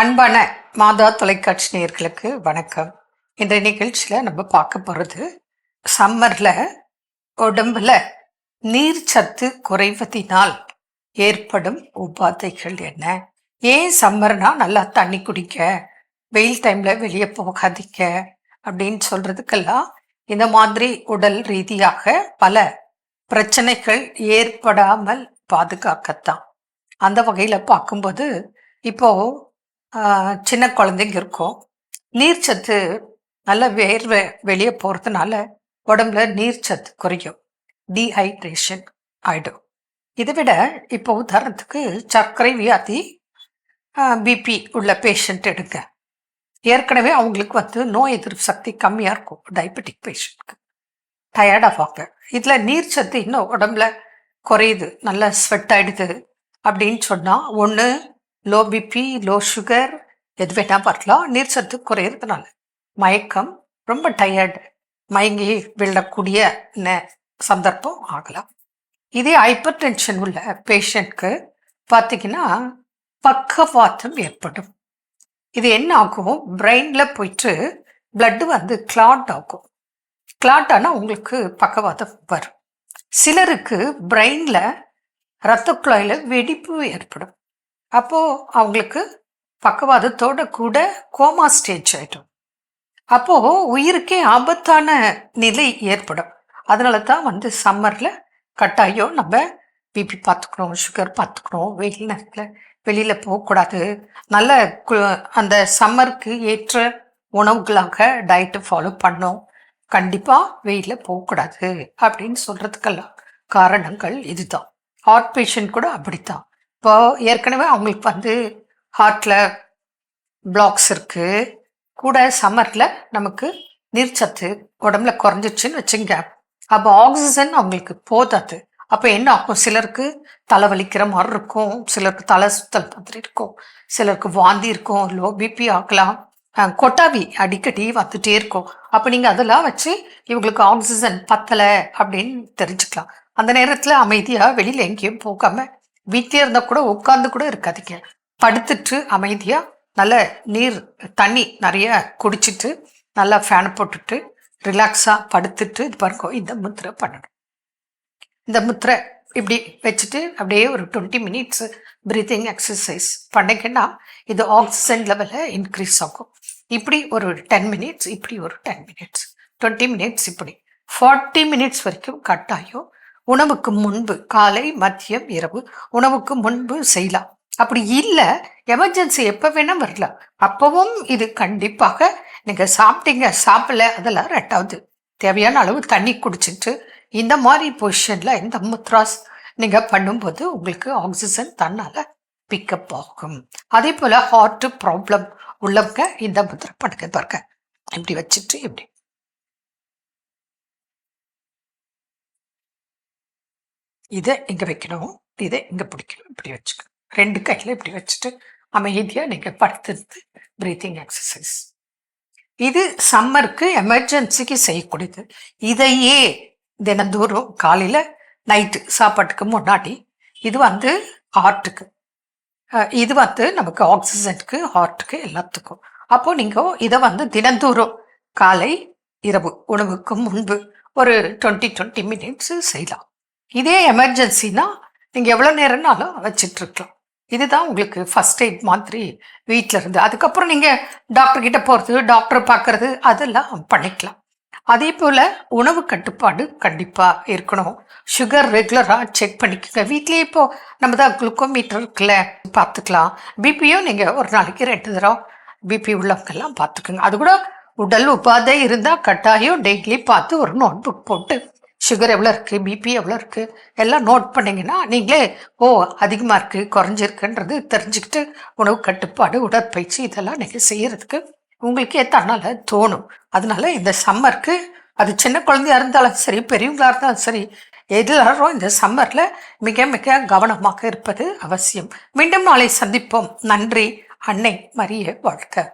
அன்பான மாதா தொலைக்காட்சி நேயர்களுக்கு வணக்கம். இந்த நிகழ்ச்சியில் நம்ம பார்க்க போகிறது சம்மரில் உடம்புல நீர் சத்து குறைவதினால் ஏற்படும் உபாதைகள் என்ன? ஏன் சம்மர்னா நல்லா தண்ணி குடிக்க வெயில் டைமில் வெளியே போகாதீங்க அப்படின்னு சொல்கிறதுக்கெல்லாம் இந்த மாதிரி உடல் ரீதியாக பல பிரச்சனைகள் ஏற்படாமல் பாதுகாக்கத்தான். அந்த வகையில் பார்க்கும்போது இப்போது சின்ன குழந்தைங்க இருக்கும். நீர்ச்சத்து நல்ல வேர்வை வெளியே போகிறதுனால உடம்புல நீர்ச்சத்து குறையும். டீஹைட்ரேஷன் ஆகிடும் இதை விட இப்போ உதாரணத்துக்கு சர்க்கரை வியாதி பிபி உள்ள பேஷண்ட் எடுங்க. ஏற்கனவே அவங்களுக்கு வந்து நோய் எதிர்ப்பு சக்தி கம்மியாக இருக்கும் டயபெட்டிக் பேஷண்ட்க்கு டயர்டாவாங்க இதில் நீர்ச்சத்து இன்னும் உடம்புல குறையுது. நல்லா ஸ்வெட் ஆகிடுது அப்படின்னு சொன்னால் ஒன்று லோ பிபி லோ சுகர் எது வேணா வரலாம். சத்து குறையிறதுனால. மயக்கம் ரொம்ப டயர்டு மயங்கி விழக்கூடிய சந்தர்ப்பம் ஆகலாம். இதே ஹைப்பர் டென்ஷன் உள்ள பேஷண்ட்க்கு பார்த்தீங்கன்னா பக்கவாதம் ஏற்படும். இது என்ன ஆகும்? பிரெயினில் போயிட்டு பிளட்டு வந்து கிளாட் ஆகும். கிளாட் ஆனால் உங்களுக்கு பக்கவாதம் வரும். சிலருக்கு பிரெயினில் இரத்த குழாயில் வெடிப்பு ஏற்படும். அப்போது அவங்களுக்கு பக்கவாதத்தோட கூட கோமா ஸ்டேஜ் ஆயிடும். அப்போது உயிருக்கே ஆபத்தான நிலை ஏற்படும். அதனால தான் வந்து சம்மரில் கட்டாயம் நம்ம பிபி பார்த்துக்கணும் சுகர் பார்த்துக்கணும் வெயில் நேரத்தில் வெளியில் போகக்கூடாது. நல்ல கு- அந்த சம்மருக்கு ஏற்ற உணவுகளாக டயட்டு ஃபாலோ பண்ணோம் கண்டிப்பாக வெயிலில் போகக்கூடாது அப்படின்னு சொல்கிறதுக்கெல்லாம் காரணங்கள் இதுதான். ஹார்ட் பேஷண்ட் கூட அப்படித்தான். இப்போ ஏற்கனவே அவங்களுக்கு வந்து ஹார்ட்டில் பிளாக்ஸ் இருக்குது கூட சம்மரில் நமக்கு நீர்ச்சத்து உடம்புல குறைஞ்சிச்சுன்னு வச்சுங்க. அப்போ ஆக்சிஜன் அவங்களுக்கு போதாது. அப்போ என்ன ஆகும்? சிலருக்கு தலை வலிக்கிற மாதிரி இருக்கும். சிலருக்கு தலை சுத்தல் மாதிரி இருக்கும். சிலருக்கு வாந்தி இருக்கும். லோ பிபி ஆகலாம். கொட்டாவி அடிக்கடி வந்துட்டே இருக்கும். அப்போ நீங்கள் அதெல்லாம் வச்சு இவங்களுக்கு ஆக்சிஜன் பத்தலை அப்படின்னு தெரிஞ்சுக்கலாம். அந்த நேரத்தில் அமைதியாக வெளியில் எங்கேயும் போகாமல் வீட்டிலே இருந்தால் கூட உட்காந்து கூட இருக்காதீங்க. படுத்துட்டு அமைதியாக நல்ல நீர் தண்ணி நிறைய குடிச்சிட்டு நல்லா ஃபேன் போட்டுட்டு ரிலாக்ஸாக படுத்துட்டு இது பாருங்க இந்த முத்திரை பண்ணணும். இந்த முத்திரை இப்படி வச்சுட்டு அப்படியே ஒரு டுவெண்ட்டி மினிட்ஸ் ப்ரீத்திங் எக்ஸசைஸ் பண்ணிங்கன்னா இது ஆக்சிஜன் லெவலில் இன்க்ரீஸ் ஆகும். இப்படி ஒரு டென் மினிட்ஸ் இப்படி ஒரு டென் மினிட்ஸ் டுவெண்ட்டி மினிட்ஸ் இப்படி. ஃபார்ட்டி மினிட்ஸ் வரைக்கும் கட்டாயம் உணவுக்கு முன்பு காலை மதியம் இரவு உணவுக்கு முன்பு செய்யலாம். அப்படி இல்லை எமர்ஜென்சி எப்போ வேணால் வரலாம். அப்பவும் இது கண்டிப்பாக நீங்கள் சாப்பிட்டீங்க சாப்பிடல அதெல்லாம் ரெண்டாவது. தேவையான அளவு தண்ணி குடிச்சிட்டு இந்த மாதிரி பொசிஷனில் இந்த முத்ராஸ் நீங்கள் பண்ணும்போது உங்களுக்கு ஆக்சிஜன் தன்னால் பிக்கப் ஆகும். அதே போல் ஹார்ட்டு ப்ராப்ளம் உள்ளவங்க இந்த முத்திரை பண்ணுங்க பாருங்க. இப்படி வச்சுட்டு இப்படி. இதை இங்கே வைக்கணும் இதை இங்கே பிடிக்கணும் இப்படி வச்சுக்கணும். ரெண்டு கையில் இப்படி வச்சுட்டு அமைதியாக நீங்கள் படுத்துறது ப்ரீத்திங் எக்ஸசைஸ் இது சம்மருக்கு எமர்ஜென்சிக்கு செய்யக்கூடியது. இதையே தினந்தோறும் காலையில் நைட்டு சாப்பாட்டுக்கு முன்னாடி இது வந்து ஹார்ட்டுக்கு இது வந்து நமக்கு ஆக்சிஜனுக்கு ஹார்ட்டுக்கு எல்லாத்துக்கும். அப்போது நீங்கள் இதை வந்து தினந்தோறும் காலை இரவு உணவுக்கு முன்பு ஒரு டுவெண்ட்டி டுவெண்ட்டி மினிட்ஸ் செய்யலாம். இதே எமர்ஜென்சினா நீங்கள் எவ்வளோ நேரம்னாலும் வச்சிட்ருக்கலாம் இதுதான் உங்களுக்கு ஃபர்ஸ்ட் எய்ட் மாதிரி வீட்டில் இருந்து. அதுக்கப்புறம் நீங்கள் டாக்டர்கிட்ட போகிறது டாக்டர் பார்க்குறது அதெல்லாம் பண்ணிக்கலாம். அதே போல் உணவு கட்டுப்பாடு கண்டிப்பாக இருக்கணும். சுகர் ரெகுலராக செக் பண்ணிக்கோங்க. வீட்லேயே இப்போது நம்ம தான் குளுக்கோமீட்டர் இருக்குல்ல பார்த்துக்கலாம். பிபியும் நீங்கள் ஒரு நாளைக்கு ரெண்டு தடவை பிபி உள்ளவங்கெல்லாம் பார்த்துக்குங்க. அது கூட உடல் உபாதை இருந்தால் கட்டாயம் டெய்லி பார்த்து ஒரு நோட் புக் போட்டு சுகர் எவ்வளோ இருக்குது பிபி எவ்வளோ இருக்குது எல்லாம் நோட் பண்ணிங்கன்னா நீங்களே ஓ அதிகமாக இருக்குது குறைஞ்சிருக்குன்றது தெரிஞ்சுக்கிட்டு உணவு கட்டுப்பாடு உடற்பயிற்சி இதெல்லாம் நீங்கள் செய்கிறதுக்கு உங்களுக்கே தன்னால் தோணும். அதனால இந்த சம்மருக்கு அது சின்ன குழந்தையாக இருந்தாலும் சரி பெரியவங்களாக இருந்தாலும் சரி எதிலும் இந்த சம்மரில் மிக மிக கவனமாக இருப்பது அவசியம். மீண்டும் நாளை சந்திப்போம். நன்றி அன்னை மரிய வாழ்க்கை